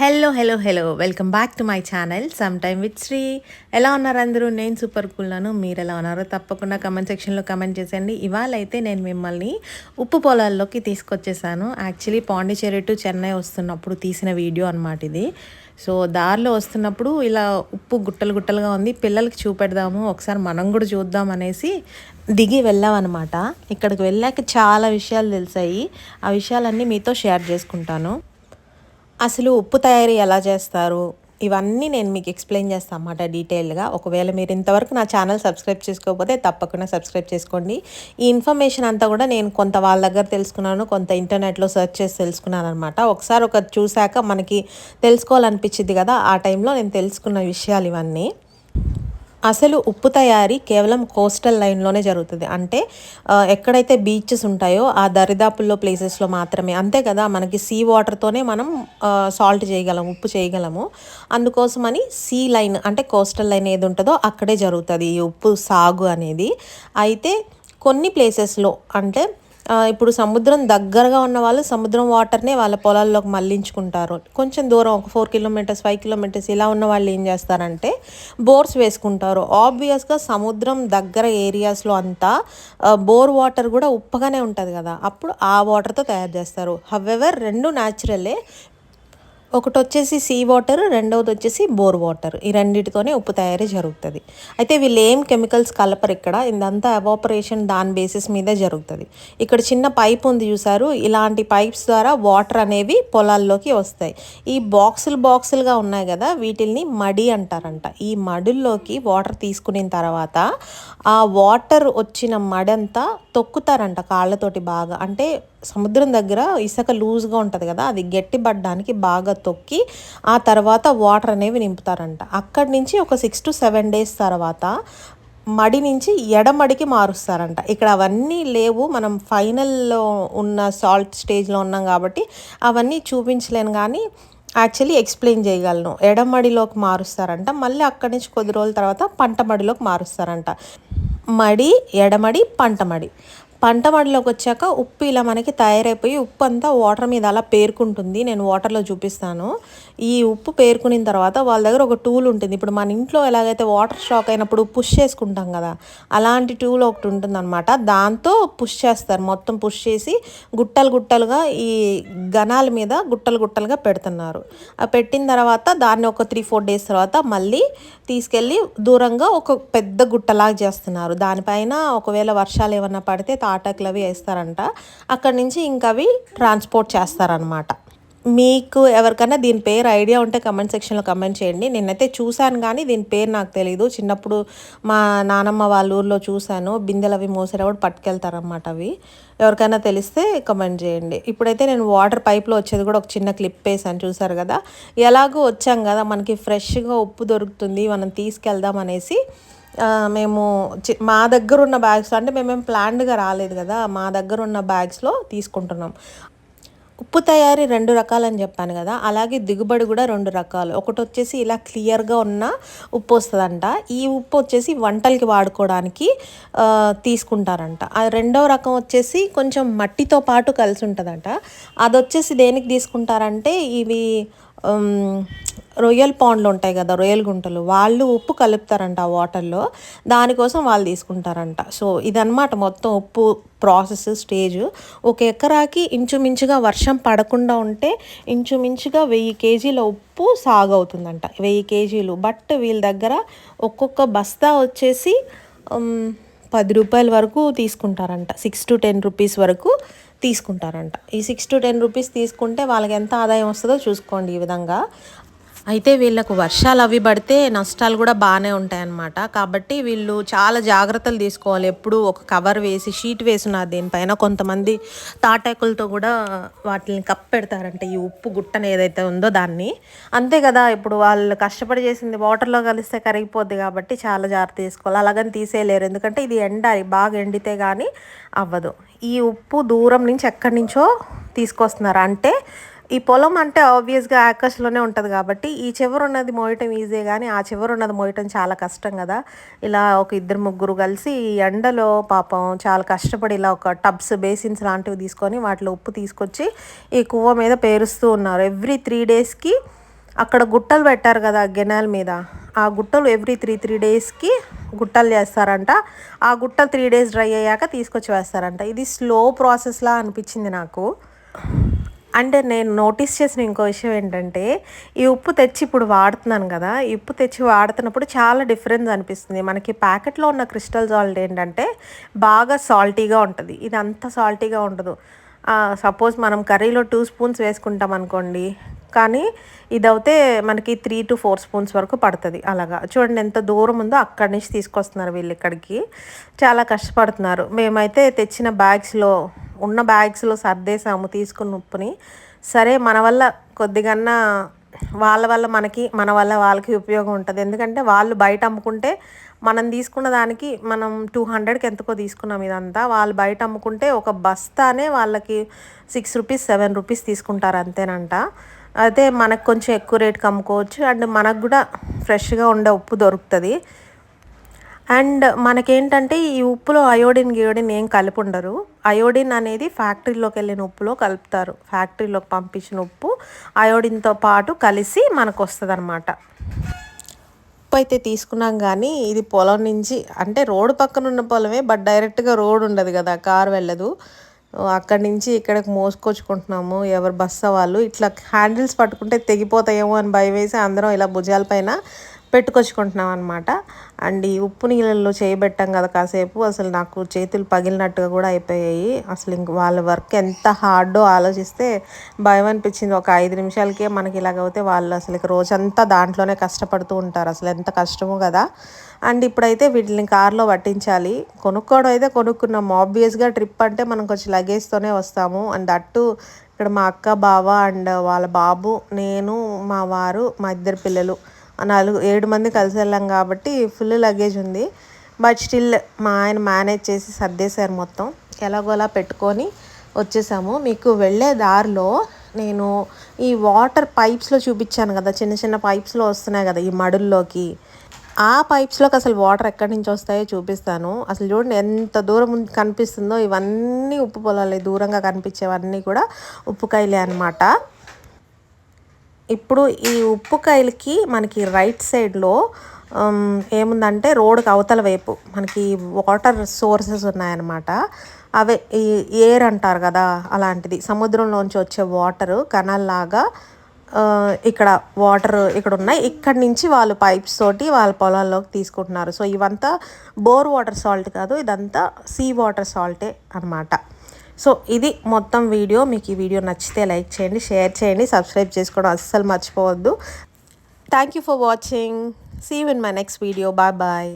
Hello hello hello welcome back to my channel some time with Sri ఎలా ఉన్నారు అందరూ? నేను సూపర్ కూల్నాను మీరు ఎలా ఉన్నారో తప్పకుండా కమెంట్ సెక్షన్లో కమెంట్ చేసేయండి. ఇవాళ అయితే నేను మిమ్మల్ని ఉప్పు పొలాల్లోకి తీసుకొచ్చేసాను. యాక్చువల్లీ పాండిచేరి టు చెన్నై వస్తున్నప్పుడు తీసిన వీడియో అనమాట ఇది. సో దారిలో వస్తున్నప్పుడు ఇలా ఉప్పు గుట్టలు గుట్టలుగా ఉంది. పిల్లలకి చూపెడదాము ఒకసారి మనం కూడా చూద్దాం అనేసి దిగి వెళ్ళామన్నమాట. ఇక్కడికి వెళ్ళాక చాలా విషయాలు తెలిసాయి. ఆ విషయాలన్నీ మీతో షేర్ చేసుకుంటాను. అసలు ఉప్పు తయారీ ఎలా చేస్తారు? ఇవన్నీ నేను మీకు ఎక్స్ప్లెయిన్ చేస్తాను అన్నమాట డీటెయిల్గా ఒకవేళ మీరు ఇంతవరకు నా ఛానల్ సబ్స్క్రైబ్ చేసుకోకపోతే తప్పకుండా సబ్స్క్రైబ్ చేసుకోండి. ఈ ఇన్ఫర్మేషన్ అంతా కూడా నేను కొంత వాళ్ళ దగ్గర తెలుసుకున్నాను కొంత ఇంటర్నెట్లో సెర్చ్ చేసి తెలుసుకున్నాను అనమాట ఒకసారి ఒక చూశాక మనకి తెలుసుకోవాలనిపించింది కదా ఆ టైంలో నేను తెలుసుకున్న విషయాలు ఇవన్నీ. అసలు ఉప్పు తయారీ కేవలం కోస్టల్ లైన్లోనే జరుగుతుంది. అంటే ఎక్కడైతే బీచెస్ ఉంటాయో ఆ దరిదాపుల్లో ప్లేసెస్లో మాత్రమే. అంతే కదా మనకి సీ వాటర్తోనే మనం సాల్ట్ చేయగలం ఉప్పు చేయగలము. అందుకోసమని సీ లైన్ అంటే కోస్టల్ లైన్ ఏది ఉంటుందో అక్కడే జరుగుతుంది ఈ ఉప్పు సాగు అనేది. అయితే కొన్ని ప్లేసెస్లో అంటే ఇప్పుడు సముద్రం దగ్గరగా ఉన్న వాళ్ళు సముద్రం వాటర్నే వాళ్ళ పొలాల్లోకి మళ్ళించుకుంటారు కొంచెం దూరం ఒక ఫోర్ కిలోమీటర్స్ ఫైవ్ కిలోమీటర్స్ ఇలా ఉన్న వాళ్ళు ఏం చేస్తారంటే బోర్స్ వేసుకుంటారు. ఆబ్వియస్గా సముద్రం దగ్గర ఏరియాస్లో అంతా బోర్ వాటర్ కూడా ఉప్పగానే ఉంటుంది కదా. అప్పుడు ఆ వాటర్తో తయారు చేస్తారు. హవెవర్ రెండు న్యాచురలే ఒకటి వచ్చేసి సీ వాటర్ రెండవది వచ్చేసి బోర్ వాటర్. ఈ రెండింటితోనే ఉప్పు తయారీ జరుగుతుంది. అయితే వీళ్ళు ఏం కెమికల్స్ కలపరు ఇక్కడ. ఇదంతా ఎవాపరేషన్ దాని బేసిస్ మీదే జరుగుతుంది. ఇక్కడ చిన్న పైప్ ఉంది చూసారు ఇలాంటి పైప్స్ ద్వారా వాటర్ అనేవి పొలాల్లోకి వస్తాయి. ఈ బాక్సులు బాక్సులుగా ఉన్నాయి కదా వీటిల్ని మడి అంటారంట. ఈ మడుల్లోకి వాటర్ తీసుకున్న తర్వాత ఆ వాటర్ వచ్చిన మడంతా తొక్కుతారంట కాళ్ళతోటి బాగా. అంటే సముద్రం దగ్గర ఇసుక లూజ్గా ఉంటుంది కదా అది గట్టిపడడానికి బాగా తొక్కి ఆ తర్వాత వాటర్ అనేవి నింపుతారంట. అక్కడి నుంచి ఒక సిక్స్ టు సెవెన్ డేస్ తర్వాత మడి నుంచి ఎడమడికి మారుస్తారంట. ఇక్కడ అవన్నీ లేవు. మనం ఫైనల్లో ఉన్న సాల్ట్ స్టేజ్లో ఉన్నాం కాబట్టి అవన్నీ చూపించలేను కానీ యాక్చువల్లీ ఎక్స్ప్లెయిన్ చేయగలను. ఎడమడిలోకి మారుస్తారంట. మళ్ళీ అక్కడి నుంచి కొద్ది రోజుల తర్వాత పంట మడిలోకి మారుస్తారంట. మడి ఎడమడి పంటమడి పంట మడిలోకి వచ్చాక ఉప్పు ఇలా మనకి తయారైపోయి ఉప్పు అంతా వాటర్ మీద అలా పేరుకుంటుంది. నేను వాటర్లో చూపిస్తాను. ఈ ఉప్పు పేర్కొనిన తర్వాత వాళ్ళ దగ్గర ఒక టూల్ ఉంటుంది. ఇప్పుడు మన ఇంట్లో ఎలాగైతే వాటర్ స్టాక్ అయినప్పుడు పుష్ చేసుకుంటాం కదా అలాంటి టూల్ ఒకటి ఉంటుందన్నమాట. దాంతో పుష్ చేస్తారు. మొత్తం పుష్ చేసి గుట్టలు గుట్టలుగా ఈ గణాల మీద గుట్టలు గుట్టలుగా పెడుతున్నారు. ఆ పెట్టిన తర్వాత దాన్ని ఒక త్రీ ఫోర్ డేస్ తర్వాత మళ్ళీ తీసుకెళ్ళి దూరంగా ఒక పెద్ద గుట్టలాగా చేస్తున్నారు. దానిపైన ఒకవేళ వర్షాలు ఏమన్నా పడితే తాటాకులు అవి వేస్తారంట. అక్కడి నుంచి ఇంకా అవి ట్రాన్స్పోర్ట్ చేస్తారనమాట మీకు ఎవరికైనా దీని పేరు ఐడియా ఉంటే కమెంట్ సెక్షన్లో కమెంట్ చేయండి. నేనైతే చూశాను కానీ దీని పేరు నాకు తెలియదు చిన్నప్పుడు మా నానమ్మ వాళ్ళ ఊర్లో చూశాను. బిందెలు అవి మోసేటప్పుడు పట్టుకెళ్తారన్నమాట అవి. ఎవరికైనా తెలిస్తే కమెంట్ చేయండి. ఇప్పుడైతే నేను వాటర్ పైప్లో వచ్చేది కూడా ఒక చిన్న క్లిప్ వేసాను చూసారు కదా? ఎలాగో వచ్చాం కదా? మనకి ఫ్రెష్గా ఉప్పు దొరుకుతుంది మనం తీసుకెళ్దాం అనేసి మేము చి- మా దగ్గర ఉన్న బ్యాగ్స్ అంటే మేమేం ప్లాన్డ్గా రాలేదు కదా? మా దగ్గర ఉన్న బ్యాగ్స్లో తీసుకుంటున్నాం. ఉప్పు తయారీ రెండు రకాలని చెప్పాను కదా అలాగే దిగుబడి కూడా రెండు రకాలు. ఒకటి వచ్చేసి ఇలా క్లియర్గా ఉన్న ఉప్పు వస్తుందంట. ఈ ఉప్పు వచ్చేసి వంటలకి వాడుకోవడానికి తీసుకుంటారంట. ఆ రెండవ రకం వచ్చేసి కొంచెం మట్టితో పాటు కలిసి ఉంటుందంట. అది వచ్చేసి దేనికి తీసుకుంటారంటే ఇవి రొయ్యల పాండ్లు ఉంటాయి కదా రొయ్యల గుంటలు వాళ్ళు ఉప్పు కలుపుతారంట ఆ వాటర్లో. దానికోసం వాళ్ళు తీసుకుంటారంట. సో ఇదనమాట మొత్తం ఉప్పు ప్రాసెస్ స్టేజ్. ఒక ఎకరాకి ఇంచుమించుగా వర్షం పడకుండా ఉంటే ఇంచుమించుగా వెయ్యి కేజీల ఉప్పు సాగు అవుతుందంట వెయ్యి కేజీలు. బట్ వీళ్ళ దగ్గర ఒక్కొక్క బస్తా వచ్చేసి పది రూపాయల వరకు తీసుకుంటారంట. సిక్స్ టు టెన్ రూపీస్ వరకు తీసుకుంటారంట. ఈ సిక్స్ టు టెన్ రూపీస్ తీసుకుంటే వాళ్ళకి ఎంత ఆదాయం వస్తుందో చూసుకోండి ఈ విధంగా. అయితే వీళ్ళకు వర్షాలు అవి పడితే నష్టాలు కూడా బాగానే ఉంటాయన్నమాట. కాబట్టి వీళ్ళు చాలా జాగ్రత్తలు తీసుకోవాలి. ఎప్పుడు ఒక కవర్ వేసి షీట్ వేసున్నారు దీనిపైన కొంతమంది తాటాకులతో కూడా వాటిని కప్పెడతారంటే ఈ ఉప్పు గుట్టన ఏదైతే ఉందో దాన్ని. అంతే కదా ఇప్పుడు వాళ్ళు కష్టపడి చేసింది వాటర్లో కలిస్తే కరిగిపోద్ది కాబట్టి చాలా జాగ్రత్త తీసుకోవాలి. అలాగని తీసేయలేరు. ఎందుకంటే ఇది ఎండాలి బాగా ఎండితే కానీ అవ్వదు. ఈ ఉప్పు దూరం నుంచి ఎక్కడి నుంచో తీసుకొస్తున్నారు. అంటే ఈ పొలం అంటే ఆబ్వియస్గా ఆకాశంలోనే ఉంటుంది కాబట్టి ఈ చివర ఉన్నది మోయటం ఈజీ కానీ ఆ చివర ఉన్నది మోయటం చాలా కష్టం కదా. ఇలా ఒక ఇద్దరు ముగ్గురు కలిసి ఈ ఎండలో పాపం చాలా కష్టపడి ఇలా ఒక టబ్స్ బేసిన్స్ లాంటివి తీసుకొని వాటిలో ఉప్పు తీసుకొచ్చి ఈ కువ్వ మీద పేరుస్తూ ఉన్నారు. ఎవ్రీ త్రీ డేస్కి అక్కడ గుట్టలు పెట్టారు కదా గెనాల మీద. ఆ గుట్టలు ఎవ్రీ త్రీ త్రీ డేస్కి గుట్టలు చేస్తారంట. ఆ గుట్టలు త్రీ డేస్ డ్రై అయ్యాక తీసుకొచ్చి వేస్తారంట. ఇది స్లో ప్రాసెస్లా అనిపించింది నాకు. అంటే నేను నోటీస్ చేసిన ఇంకో విషయం ఏంటంటే ఈ ఉప్పు తెచ్చి ఇప్పుడు వాడుతున్నాను కదా ఈ ఉప్పు తెచ్చి వాడుతున్నప్పుడు చాలా డిఫరెన్స్ అనిపిస్తుంది. మనకి ప్యాకెట్లో ఉన్న క్రిస్టల్ సాల్ట్ ఏంటంటే బాగా సాల్టీగా ఉంటుంది. ఇది అంత సాల్టీగా ఉండదు. సపోజ్ మనం కర్రీలో టూ స్పూన్స్ వేసుకుంటాం అనుకోండి కానీ ఇదైతే మనకి త్రీ టు ఫోర్ స్పూన్స్ వరకు పడుతుంది అలాగా. చూడండి ఎంత దూరం ఉందో అక్కడి నుంచి తీసుకొస్తున్నారు వీళ్ళు ఇక్కడికి. చాలా కష్టపడుతున్నారు. మేమైతే తెచ్చిన బ్యాగ్స్లో ఉన్న బ్యాగ్స్లో సర్దేశాము తీసుకున్న ఉప్పుని. సరే మన వల్ల కొద్దిగన్నా వాళ్ళ వల్ల మనకి మన వల్ల వాళ్ళకి ఉపయోగం ఉంటుంది. ఎందుకంటే వాళ్ళు బయట అమ్ముకుంటే మనం తీసుకున్న దానికి మనం టూ హండ్రెడ్కి ఎంతకో తీసుకున్నాం ఇదంతా. వాళ్ళు బయట అమ్ముకుంటే ఒక బస్తానే వాళ్ళకి సిక్స్ రూపీస్ సెవెన్ రూపీస్ తీసుకుంటారు అంతేనంట. అయితే మనకు కొంచెం ఎక్కువ రేట్కి అమ్ముకోవచ్చు. అండ్ మనకు కూడా ఫ్రెష్గా ఉండే ఉప్పు దొరుకుతుంది. అండ్ మనకేంటంటే ఈ ఉప్పులో అయోడిన్ గియోడిన్ ఏం కలిపి ఉండరు అయోడిన్ అనేది ఫ్యాక్టరీలోకి వెళ్ళిన ఉప్పులో కలుపుతారు. ఫ్యాక్టరీలోకి పంపించిన ఉప్పు అయోడిన్తో పాటు కలిసి మనకు వస్తుంది అనమాట ఉప్పు అయితే తీసుకున్నాం కానీ ఇది పొలం నుంచి అంటే రోడ్డు పక్కన ఉన్న పొలమే బట్ డైరెక్ట్గా రోడ్ ఉండదు కదా కారు వెళ్ళదు. అక్కడి నుంచి ఇక్కడికి మోసుకొచ్చుకుంటున్నాము ఎవరు బస్సు వాళ్ళు ఇట్లా హ్యాండిల్స్ పట్టుకుంటే తెగిపోతాయేమో అని భయం వేసి అందరం ఇలా భుజాలపైన పెట్టుకొచ్చుకుంటున్నాం అనమాట అండ్ ఈ ఉప్పు నీళ్ళల్లో చేయబెట్టాం కదా కాసేపు అసలు నాకు చేతులు పగిలినట్టుగా కూడా అయిపోయాయి. అసలు ఇంక వాళ్ళ వర్క్ ఎంత హార్డో ఆలోచిస్తే భయం అనిపించింది. ఒక ఐదు నిమిషాలకే మనకి ఇలాగైతే వాళ్ళు అసలు రోజంతా దాంట్లోనే కష్టపడుతూ ఉంటారు. అసలు ఎంత కష్టమో కదా. అండ్ ఇప్పుడైతే వీటిని కార్లో పట్టించాలి. కొనుక్కోవడం అయితే కొనుక్కున్నాము ఆబ్వియస్గా ట్రిప్ అంటే మనం కొంచెం లగేజ్తోనే వస్తాము. అండ్ అట్టు ఇక్కడ మా అక్క బావ అండ్ వాళ్ళ బాబు నేను మా వారు మా ఇద్దరు పిల్లలు. నాలుగు ఏడు మంది కలిసి వెళ్ళాం కాబట్టి ఫుల్ లగేజ్ ఉంది. బట్ స్టిల్ మా ఆయన మేనేజ్ చేసి సర్దేశారు మొత్తం. ఎలాగోలా పెట్టుకొని వచ్చేసాము. మీకు వెళ్ళే దారిలో నేను ఈ వాటర్ పైప్స్లో చూపించాను కదా చిన్న చిన్న పైప్స్లో వస్తున్నాయి కదా ఈ మడుల్లోకి. ఆ పైప్స్లోకి అసలు వాటర్ ఎక్కడి నుంచి వస్తాయో చూపిస్తాను. అసలు చూడండి ఎంత దూరం కనిపిస్తుందో ఇవన్నీ ఉప్పు పొలాలే దూరంగా కనిపించేవన్నీ కూడా ఉప్పుకాయలే అనమాట ఇప్పుడు ఈ ఉప్పు కాయలకి మనకి రైట్ సైడ్లో ఏముందంటే రోడ్కి అవతల వైపు మనకి వాటర్ సోర్సెస్ ఉన్నాయన్నమాట. అవే ఈ ఎయిర్ అంటారు కదా అలాంటిది. సముద్రంలోంచి వచ్చే వాటరు కనల్లాగా ఇక్కడ వాటర్ ఇక్కడ ఉన్నాయి. ఇక్కడి నుంచి వాళ్ళు పైప్స్ తోటి వాళ్ళ పొలాల్లోకి తీసుకుంటున్నారు. సో ఇవంతా బోర్ వాటర్ సాల్ట్ కాదు ఇదంతా సీ వాటర్ సాల్టే అనమాట సో ఇది మొత్తం వీడియో. మీకు ఈ వీడియో నచ్చితే లైక్ చేయండి షేర్ చేయండి సబ్స్క్రైబ్ చేసుకోవడం అస్సలు మర్చిపోవద్దు. Thank you for watching see in my next video bye bye